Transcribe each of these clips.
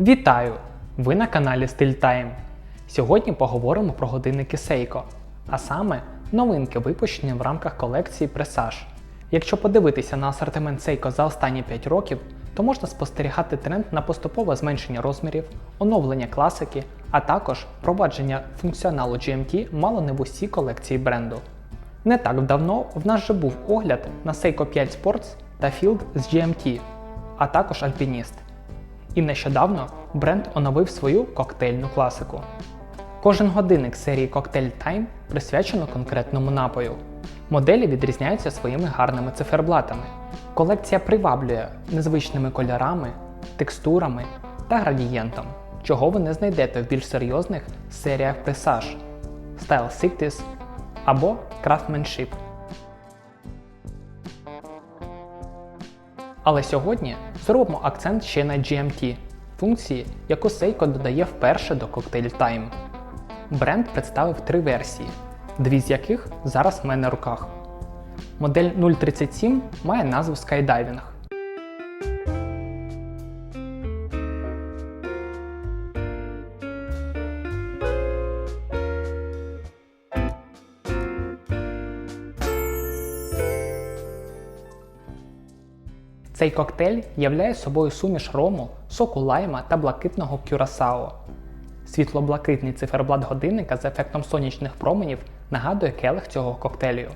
Вітаю! Ви на каналі Style Time. Сьогодні поговоримо про годинники Seiko, а саме новинки, випущені в рамках колекції Presage. Якщо подивитися на асортимент Seiko за останні 5 років, то можна спостерігати тренд на поступове зменшення розмірів, оновлення класики, а також впровадження функціоналу GMT мало не в усій колекції бренду. Не так давно в нас же був огляд на Seiko 5 Sports та Field з GMT, а також Alpinist. І нещодавно бренд оновив свою коктейльну класику. Кожен годинник серії Cocktail Time присвячено конкретному напою. Моделі відрізняються своїми гарними циферблатами. Колекція приваблює незвичними кольорами, текстурами та градієнтом, чого ви не знайдете в більш серйозних серіях Presage, Style 60 або Craftsmanship. Але сьогодні зробимо акцент ще на GMT функції, яку Seiko додає вперше до Cocktail Time. Бренд представив три версії, дві з яких зараз в мене в руках. Модель 037 має назву Skydiving. Цей коктейль являє собою суміш рому, соку лайма та блакитного кюрасао. Світло-блакитний циферблат годинника з ефектом сонячних променів нагадує келих цього коктейлю.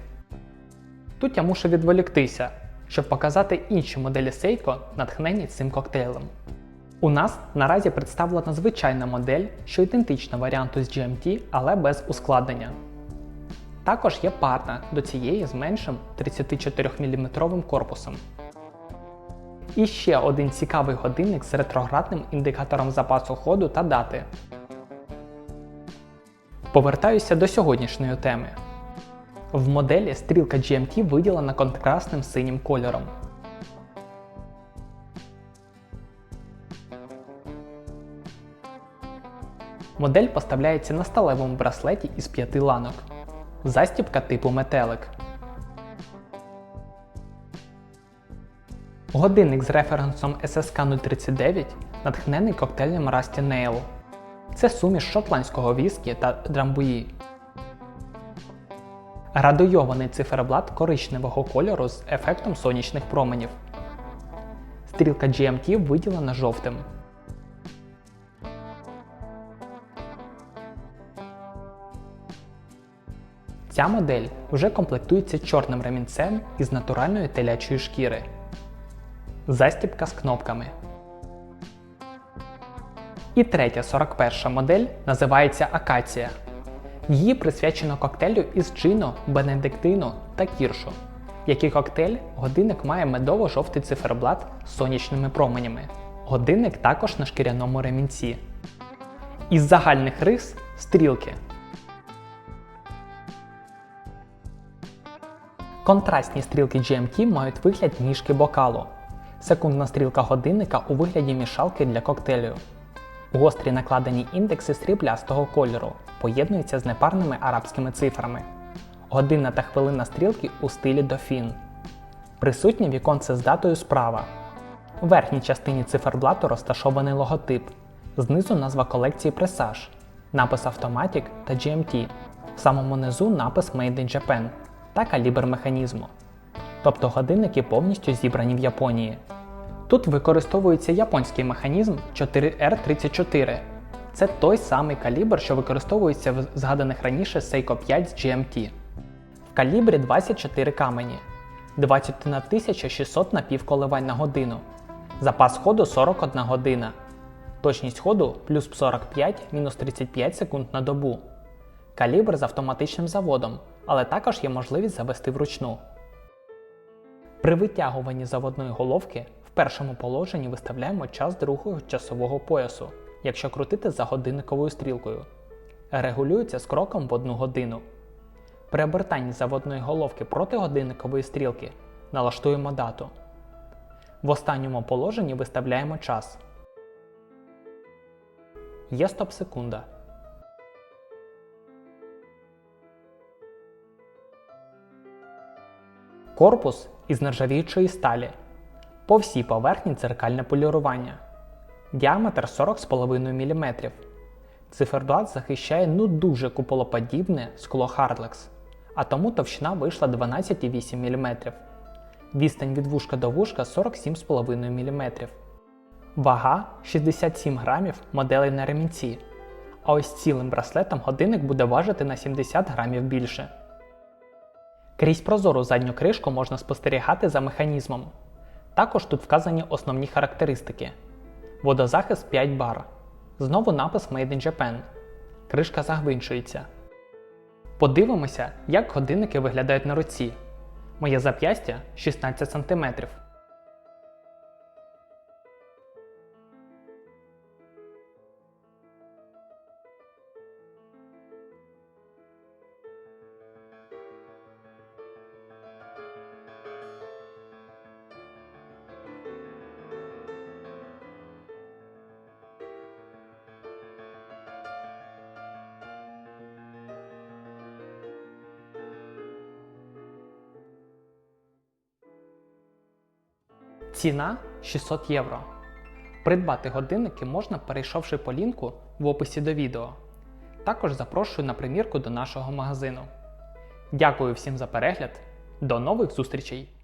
Тут я мушу відволіктися, щоб показати інші моделі Seiko, натхнені цим коктейлем. У нас наразі представлена звичайна модель, що ідентична варіанту з GMT, але без ускладнення. Також є парна до цієї з меншим 34 мм корпусом. І ще один цікавий годинник з ретроградним індикатором запасу ходу та дати. Повертаюся до сьогоднішньої теми. В моделі стрілка GMT виділена контрастним синім кольором. Модель поставляється на сталевому браслеті із п'яти ланок. Застібка типу метелик. Годинник з референсом SSK 039 натхнений коктейлем Rusty Nail. Це суміш шотландського віскі та драмбуї. Радуйований циферблат коричневого кольору з ефектом сонячних променів. Стрілка GMT виділена жовтим. Ця модель вже комплектується чорним ремінцем із натуральної телячої шкіри. Застібка з кнопками. І третя 41 модель називається Акація. Її присвячено коктейлю із джину, бенедиктину та кіршу. Який коктейль годинник має медово-жовтий циферблат з сонячними променями. Годинник також на шкіряному ремінці. Із загальних рис стрілки. Контрастні стрілки GMT мають вигляд ніжки бокалу. Секундна стрілка годинника у вигляді мішалки для коктейлю. Гострі накладені індекси сріблястого кольору поєднуються з непарними арабськими цифрами. Годинна та хвилинна стрілки у стилі дофін. Присутнє віконце з датою справа. У верхній частині циферблату розташований логотип. Знизу назва колекції Presage, напис Automatic та GMT. В самому низу напис Made in Japan та калібр механізму. Тобто годинники повністю зібрані в Японії. Тут використовується японський механізм 4R34. Це той самий калібр, що використовується в згаданих раніше Seiko 5 з GMT. В калібрі 24 камені, 21 600 напівколивань на годину. Запас ходу 41 година. Точність ходу плюс 45 мінус 35 секунд на добу. Калібр з автоматичним заводом, але також є можливість завести вручну. При витягуванні заводної головки в першому положенні виставляємо час другого часового поясу, якщо крутити за годинниковою стрілкою. Регулюється з кроком в 1 годину. При обертанні заводної головки проти годинникової стрілки налаштуємо дату. В останньому положенні виставляємо час. Є стоп-секунда. Корпус із нержавіючої сталі. По всій поверхні дзеркальне полірування. Діаметр 40,5 мм. Циферблат захищає ну дуже куполоподібне скло Hardlex, а тому товщина вийшла 12,8 мм. Відстань від вушка до вушка 47,5 мм. Вага 67 грамів моделей на ремінці. А ось цілим браслетом годинник буде важити на 70 грамів більше. Крізь прозору задню кришку можна спостерігати за механізмом. Також тут вказані основні характеристики: водозахист 5 бар. Знову напис Made in Japan. Кришка загвинчується. Подивимося, як годинники виглядають на руці. Моє зап'ястя 16 см. Ціна 600 євро. Придбати годинники можна, перейшовши по лінку в описі до відео. Також запрошую на примірку до нашого магазину. Дякую всім за перегляд. До нових зустрічей!